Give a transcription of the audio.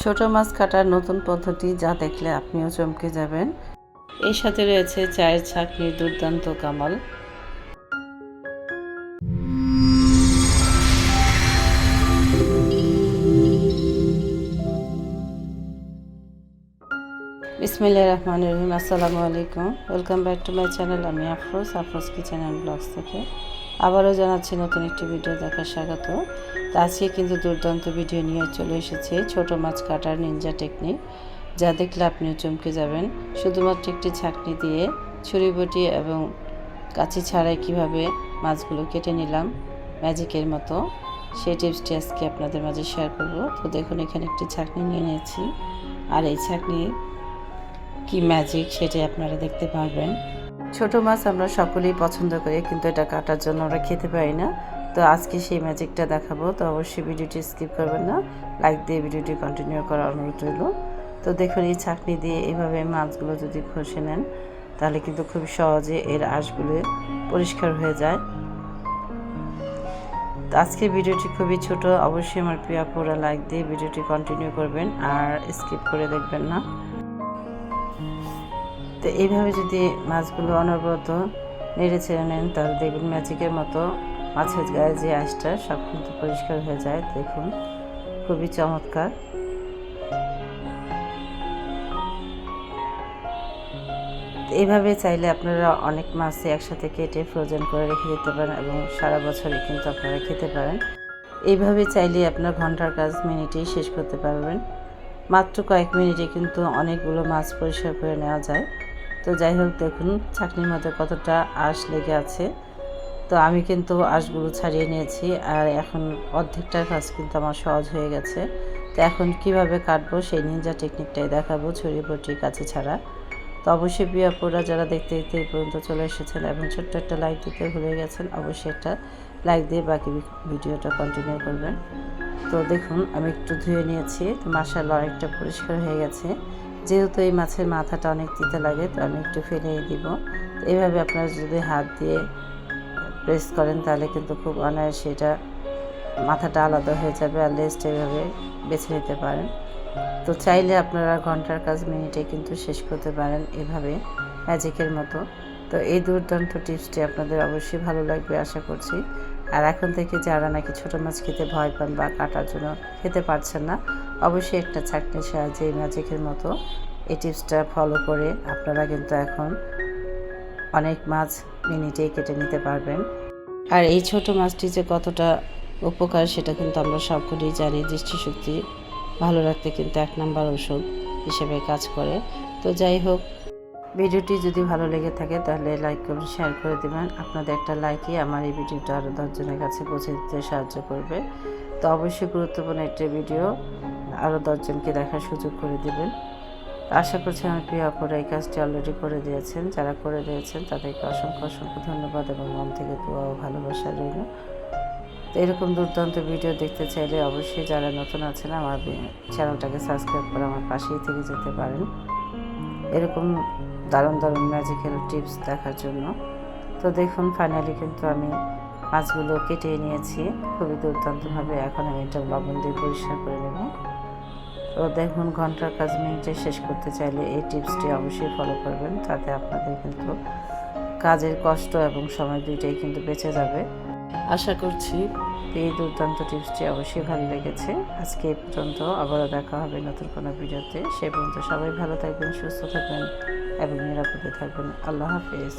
ছোট মাছ কাটার নতুন পদ্ধতি যা দেখলে আপনিও চমকে যাবেন। এর সাথে রয়েছে চায়ের ছাকনির দুর্দান্ত কামাল। বিসমিল্লাহ রহমান রহিম। আসসালামু আলাইকুম। Welcome back to my channel আমি Afroz Afroz kitchen and vlogs থেকে। আবারও জানাচ্ছি নতুন একটি ভিডিও দেখার স্বাগত। তো আজকে কিন্তু দুর্দান্ত ভিডিও নিয়ে চলে এসেছে ছোট মাছ কাটার নিনজা টেকনিক যা দেখলে আপনিও চমকে যাবেন। শুধুমাত্র একটি ছাকনি দিয়ে ছুরি বটি এবং কাঁচি ছাড়াই কীভাবে মাছগুলো কেটে নিলাম, ম্যাজিকের মতো, সেই টিপসটি আজকে আপনাদের মাঝে শেয়ার করব। তো দেখুন, এখানে একটি ছাকনি নিয়ে নিয়েছি। আর এই ছাকনি কি ম্যাজিক সেটাই আপনারা দেখতে পারবেন। ছোট মাছ আমরা সকলেই পছন্দ করি, কিন্তু এটা কাটার জন্য আমরা খেতে পারি না। তো আজকে সেই ম্যাজিকটা দেখাবো, তো অবশ্যই ভিডিওটি স্কিপ করবেন না। লাইক দিয়ে ভিডিওটি কন্টিনিউ করার অনুরোধ রইল। তো দেখুন, এই ছাকনি দিয়ে এইভাবে মাছগুলো যদি ঘষে নেন, তাহলে কিন্তু খুব সহজে এর আঁশগুলো পরিষ্কার হয়ে যায়। তো আজকের ভিডিওটি খুবই ছোট, অবশ্যই আমার প্রিয় আপুরা লাইক দিয়ে ভিডিওটি কন্টিনিউ করবেন আর স্কিপ করে দেখবেন না। তো এইভাবে যদি মাছগুলো অনবরত নেড়ে ছেড়ে নেন, তাহলে দেখবেন ম্যাজিকের মতো মাছের গায়ে যে আঁশটা সব কিন্তু পরিষ্কার হয়ে যায়। দেখুন, খুবই চমৎকার। এইভাবে চাইলে আপনারা অনেক মাছই একসাথে কেটে ফ্রোজেন করে রেখে দিতে পারেন এবং সারা বছরই কিন্তু আপনারা খেতে পারেন। এইভাবে চাইলে আপনার ঘণ্টার কাজ মিনিটেই শেষ করতে পারবেন। মাত্র কয়েক মিনিটে কিন্তু অনেকগুলো মাছ পরিষ্কার করে নেওয়া যায়। তো যাই হোক, দেখুন চাকনির মধ্যে কতটা আঁশ লেগে আছে। তো আমি কিন্তু আঁশগুলো ছাড়িয়ে নিয়েছি আর এখন অর্ধেকটার কাজ কিন্তু আমার সহজ হয়ে গেছে। তো এখন কীভাবে কাটবো সেই নিনজা টেকনিকটাই দেখাবো ছড়ি বটি কাছে ছাড়া। তো অবশ্যই বিয়াপুরা যারা দেখতে দেখতে এই পর্যন্ত চলে এসেছেন এবং ছোট্ট একটা লাইক দিতে ভুলে গেছেন, অবশ্যই একটা লাইক দিয়ে বাকি ভিডিওটা কন্টিনিউ করবেন। তো দেখুন, আমি একটু ধুয়ে নিয়েছি। মাসাল অনেকটা পরিষ্কার হয়ে গেছে। যেহেতু এই মাছের মাথাটা অনেক তিতে লাগে, তো আমি একটু ফেলে দিব। তো এইভাবে আপনারা যদি হাত দিয়ে প্রেস করেন, তাহলে কিন্তু খুব অনায়াসে এটা মাথাটা আলাদা হয়ে যাবে আর লেজটা এইভাবে বেছে নিতে পারেন। তো চাইলে আপনারা ঘণ্টার কাজ মিনিটে কিন্তু শেষ করতে পারেন এভাবে ম্যাজিকের মতো। তো এই দুর্দান্ত টিপসটি আপনাদের অবশ্যই ভালো লাগবে আশা করছি। আর এখন থেকে যারা নাকি ছোটো মাছ খেতে ভয় পান বা কাটার জন্য খেতে পারছেন না অবশ্যই একটা চাকনির সাহায্যে এই ম্যাজিকের মতো এই টিপসটা ফলো করে আপনারা কিন্তু এখন অনেক মাছ মিনিটেই কেটে নিতে পারবেন। আর এই ছোট মাছটি যে কতটা উপকার সেটা কিন্তু আমরা সকলেই জানি, দৃষ্টিশক্তি ভালো রাখতে কিন্তু এক নম্বর ওষুধ হিসেবে কাজ করে। তো যাই হোক, ভিডিওটি যদি ভালো লেগে থাকে তাহলে লাইক করুন শেয়ার করে দেবেন। আপনাদের একটা লাইকই আমার এই ভিডিওটা আরও দশজনের কাছে পৌঁছে দিতে সাহায্য করবে। তো অবশ্যই গুরুত্বপূর্ণ একটা ভিডিও আরও দশজনকে দেখার সুযোগ করে দেবেন। আশা করছি আমার প্রিয় অপরা এই কাজটি অলরেডি করে দিয়েছেন। যারা করে দিয়েছেন, তাদেরকে অসংখ্য অসংখ্য ধন্যবাদ এবং মন থেকে দোয়া ও ভালোবাসা রইল। তো এরকম দুর্দান্ত ভিডিও দেখতে চাইলে অবশ্যই যারা নতুন আছেন, আমার চ্যানেলটাকে সাবস্ক্রাইব করে আমার পাশেই থেকে যেতে পারেন। এরকম দারুণ দারুণ ম্যাজিক্যাল টিপস দেখার জন্য। তো দেখুন ফাইনালি কিন্তু আমি মাছগুলো কেটে নিয়েছি। খুবই দুর্দান্তভাবে এখন আমি এটা লবণ দিয়ে পরিষ্কার করে নেব। তো দেখুন, ঘণ্টার কাজ মিনিটে শেষ করতে চাইলে এই টিপসটি অবশ্যই ফলো করবেন, তাতে আপনাদের কিন্তু কাজের কষ্ট এবং সময় দুইটাই কিন্তু বেঁচে যাবে। আশা করছি এই দুর্দান্ত টিপসটি অবশ্যই ভালো লেগেছে। আজকে এ পর্যন্ত আবারও দেখা হবে নতুন কোনো ভিডিওতে। সে পর্যন্ত সবাই ভালো থাকবেন, সুস্থ থাকবেন এবং নিরাপদে থাকবেন। আল্লাহ হাফিজ।